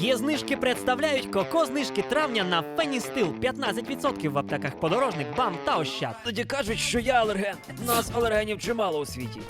Є знижки представляють коко знижки травня на Феністил 15% в аптеках подорожник, бам та ощад. Тоді кажуть, що я алерген. Нас алергенів чимало у світі.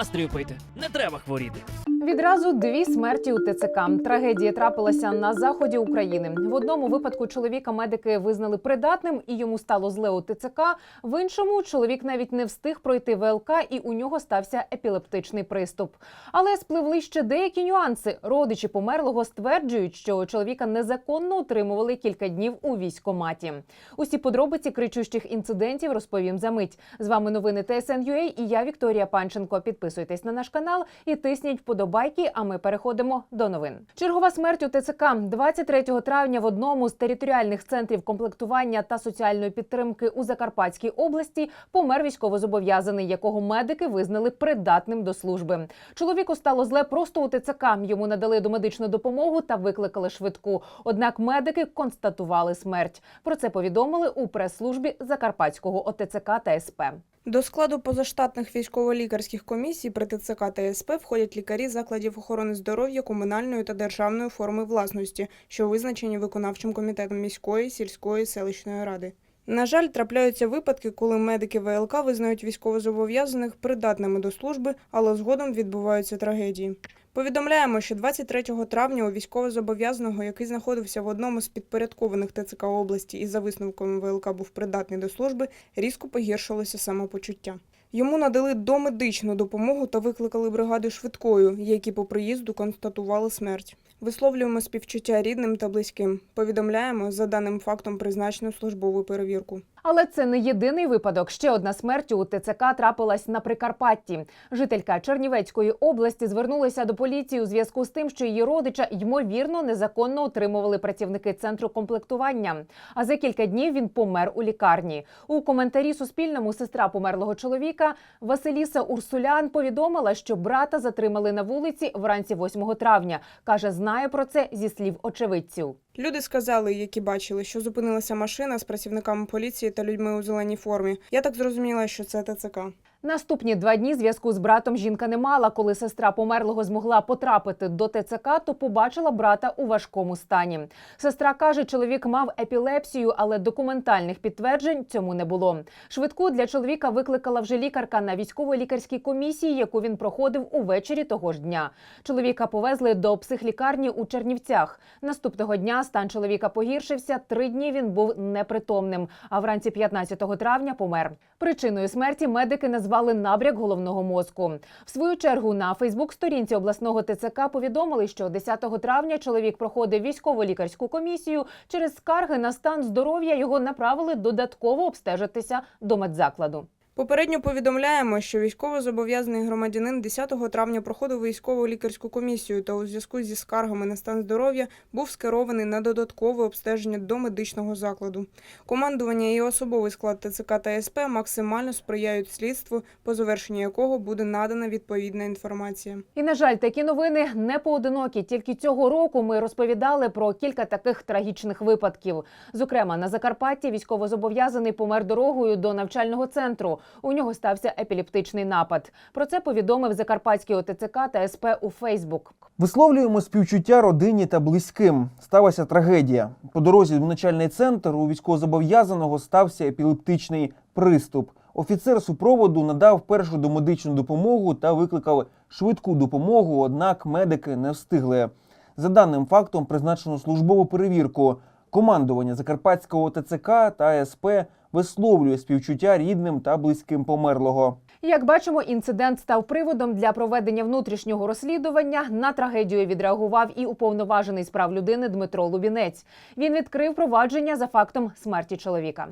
Астрію пийте, не треба хворіти. Відразу дві смерті у ТЦК. Трагедія трапилася на заході України. В одному випадку чоловіка медики визнали придатним і йому стало зле у ТЦК. В іншому чоловік навіть не встиг пройти ВЛК, і у нього стався епілептичний приступ. Але спливли ще деякі нюанси. Родичі померлого стверджують, що чоловіка незаконно утримували кілька днів у військкоматі. Усі подробиці кричущих інцидентів розповім за мить. З вами новини ТСН.UA і я Вікторія Панченко. Підписуйтесь на наш канал і тисніть вподобайки. А ми переходимо до новин. Чергова смерть у ТЦК 23 травня в одному з територіальних центрів комплектування та соціальної підтримки у Закарпатській області помер військовозобов'язаний, якого медики визнали придатним до служби. Чоловіку стало зле просто у ТЦК. Йому надали домедичну допомогу та викликали швидку. Однак медики констатували смерть. Про це повідомили у прес-службі Закарпатського ОТЦК та СП. До складу позаштатних військово-лікарських комісій при ТЦК та СП входять лікарі закладів охорони здоров'я комунальної та державної форми власності, що визначені виконавчим комітетом міської, сільської, селищної ради. На жаль, трапляються випадки, коли медики ВЛК визнають військовозобов'язаних придатними до служби, але згодом відбуваються трагедії. Повідомляємо, що 23 травня у військовозобов'язаного, який знаходився в одному з підпорядкованих ТЦК області і за висновком ВЛК був придатний до служби, різко погіршилося самопочуття. Йому надали домедичну допомогу та викликали бригаду швидкою, які по приїзду констатували смерть. Висловлюємо співчуття рідним та близьким. Повідомляємо, за даним фактом призначену службову перевірку. Але це не єдиний випадок. Ще одна смерть у ТЦК трапилась на Прикарпатті. Жителька Чернівецької області звернулася до поліції у зв'язку з тим, що її родича ймовірно незаконно утримували працівники центру комплектування. А за кілька днів він помер у лікарні. У коментарі Суспільному сестра померлого чоловіка Василіса Урсулян повідомила, що брата затримали на вулиці вранці 8 травня. каже, знає про це зі слів очевидців. Люди сказали, які бачили, що зупинилася машина з працівниками поліції та людьми у зеленій формі. Я так зрозуміла, що це ТЦК. Наступні два дні зв'язку з братом жінка не мала. Коли сестра померлого змогла потрапити до ТЦК, то побачила брата у важкому стані. Сестра каже, чоловік мав епілепсію, але документальних підтверджень цьому не було. Швидку для чоловіка викликала вже лікарка на військово-лікарській комісії, яку він проходив увечері того ж дня. Чоловіка повезли до психлікарні у Чернівцях. Наступного дня стан чоловіка погіршився. Три дні він був непритомним. А вранці 15 травня помер. Причиною смерті медики назвали набряк головного мозку. В свою чергу на Фейсбук-сторінці обласного ТЦК повідомили, що 10 травня чоловік проходив військово-лікарську комісію. Через скарги на стан здоров'я його направили додатково обстежитися до медзакладу. Попередньо повідомляємо, що військовозобов'язаний громадянин 10 травня проходив військову лікарську комісію та у зв'язку зі скаргами на стан здоров'я був скерований на додаткове обстеження до медичного закладу. Командування і особовий склад ТЦК та СП максимально сприяють слідству, по завершенню якого буде надана відповідна інформація. І на жаль, такі новини не поодинокі. Тільки цього року ми розповідали про кілька таких трагічних випадків. Зокрема, на Закарпатті військовозобов'язаний помер дорогою до навчального центру. У нього стався епілептичний напад. Про це повідомив Закарпатський ОТЦК та СП у Фейсбук. Висловлюємо співчуття родині та близьким. Сталася трагедія. По дорозі в начальний центр у військовозобов'язаного стався епілептичний приступ. Офіцер супроводу надав першу домедичну допомогу та викликав швидку допомогу, однак медики не встигли. За даним фактом призначено службову перевірку. Командування Закарпатського ТЦК та СП висловлює співчуття рідним та близьким померлого. Як бачимо, інцидент став приводом для проведення внутрішнього розслідування. На трагедію відреагував і уповноважений з прав людини Дмитро Лубінець. Він відкрив провадження за фактом смерті чоловіка.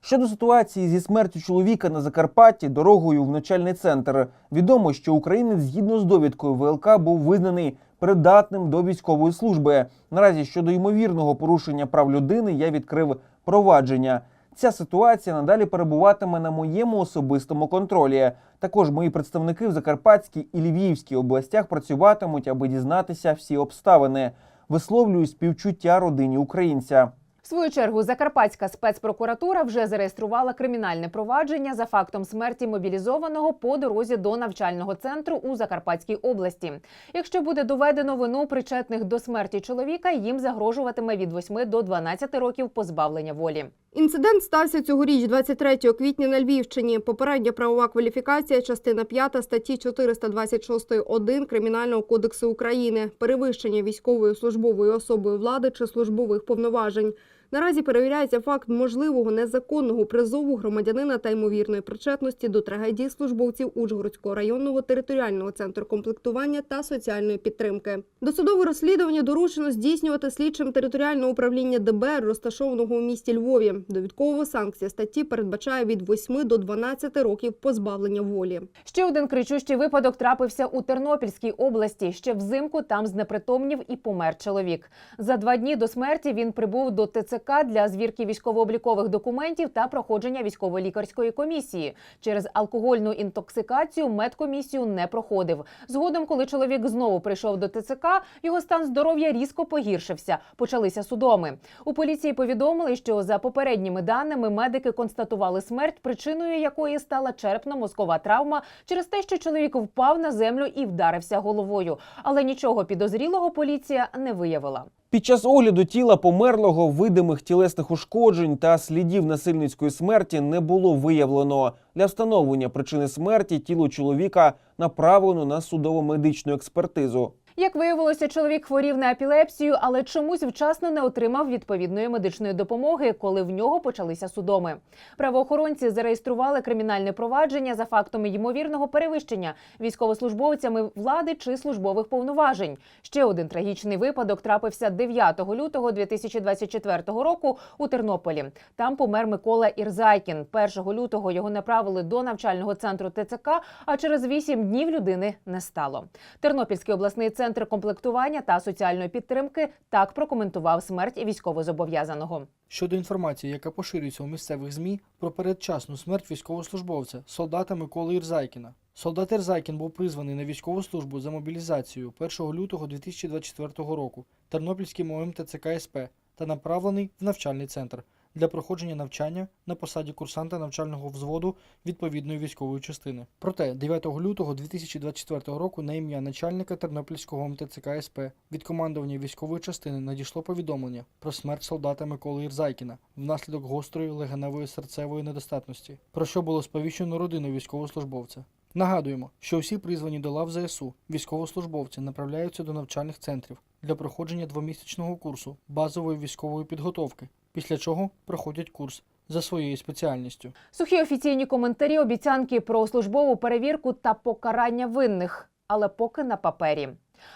Щодо ситуації зі смертю чоловіка на Закарпатті дорогою в начальний центр, відомо, що українець згідно з довідкою ВЛК був визнаний придатним до військової служби. Наразі щодо ймовірного порушення прав людини я відкрив провадження. Ця ситуація надалі перебуватиме на моєму особистому контролі. Також мої представники в Закарпатській і Львівській областях працюватимуть, аби дізнатися всі обставини. Висловлюю співчуття родині українця. В свою чергу Закарпатська спецпрокуратура вже зареєструвала кримінальне провадження за фактом смерті мобілізованого по дорозі до навчального центру у Закарпатській області. Якщо буде доведено вину причетних до смерті чоловіка, їм загрожуватиме від 8 до 12 років позбавлення волі. Інцидент стався цьогоріч, 23 квітня на Львівщині. Попередня правова кваліфікація, частина 5 статті 426.1 Кримінального кодексу України. Перевищення військовою службовою особою влади чи службових повноважень. Наразі перевіряється факт можливого незаконного призову громадянина та ймовірної причетності до трагедії службовців Ужгородського районного територіального центру комплектування та соціальної підтримки. Досудове розслідування доручено здійснювати слідчим територіального управління ДБР, розташованого у місті Львові. Довідкова санкція статті передбачає від 8 до 12 років позбавлення волі. Ще один кричущий випадок трапився у Тернопільській області. Ще взимку там знепритомнів і помер чоловік. За два дні до смерті він прибув до ТЦК для звірки військово-облікових документів та проходження військово-лікарської комісії. Через алкогольну інтоксикацію медкомісію не проходив. Згодом, коли чоловік знову прийшов до ТЦК, його стан здоров'я різко погіршився. Почалися судоми. У поліції повідомили, що за попередніми даними медики констатували смерть, причиною якої стала черепно-мозкова травма через те, що чоловік впав на землю і вдарився головою. Але нічого підозрілого поліція не виявила. Під час огляду тіла померлого видимих тілесних ушкоджень та слідів насильницької смерті не було виявлено. Для встановлення причини смерті тіло чоловіка направлено на судово-медичну експертизу. Як виявилося, чоловік хворів на епілепсію, але чомусь вчасно не отримав відповідної медичної допомоги, коли в нього почалися судоми. Правоохоронці зареєстрували кримінальне провадження за фактом ймовірного перевищення військовослужбовцями влади чи службових повноважень. Ще один трагічний випадок трапився 9 лютого 2024 року у Тернополі. Там помер Микола Ірзайкін. 1 лютого його направили до навчального центру ТЦК, а через 8 днів людини не стало. Тернопільський обласний центр комплектування та соціальної підтримки так прокоментував смерть військовозобов'язаного. Щодо інформації, яка поширюється у місцевих ЗМІ про передчасну смерть військовослужбовця, солдата Миколи Ірзайкіна. Солдат Ірзайкін був призваний на військову службу за мобілізацією 1 лютого 2024 року Тернопільським ОМ ТЦК СП та направлений в навчальний центр для проходження навчання на посаді курсанта навчального взводу відповідної військової частини. Проте 9 лютого 2024 року на ім'я начальника Тернопільського МТЦК СП від командування військової частини надійшло повідомлення про смерть солдата Миколи Ірзайкіна внаслідок гострої легеневої серцевої недостатності, про що було сповіщено родину військовослужбовця. Нагадуємо, що всі призвані до лав ЗСУ військовослужбовці направляються до навчальних центрів для проходження двомісячного курсу базової військової підготовки, після чого проходять курс за своєю спеціальністю. Сухі офіційні коментарі, обіцянки про службову перевірку та покарання винних, але поки на папері.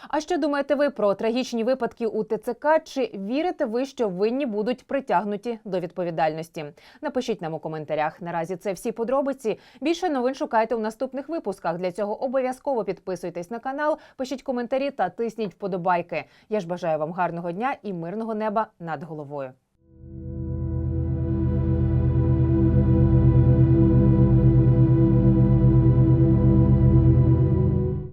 А що думаєте ви про трагічні випадки у ТЦК? Чи вірите ви, що винні будуть притягнуті до відповідальності? Напишіть нам у коментарях. Наразі це всі подробиці. Більше новин шукайте у наступних випусках. Для цього обов'язково підписуйтесь на канал, пишіть коментарі та тисніть вподобайки. Я ж бажаю вам гарного дня і мирного неба над головою.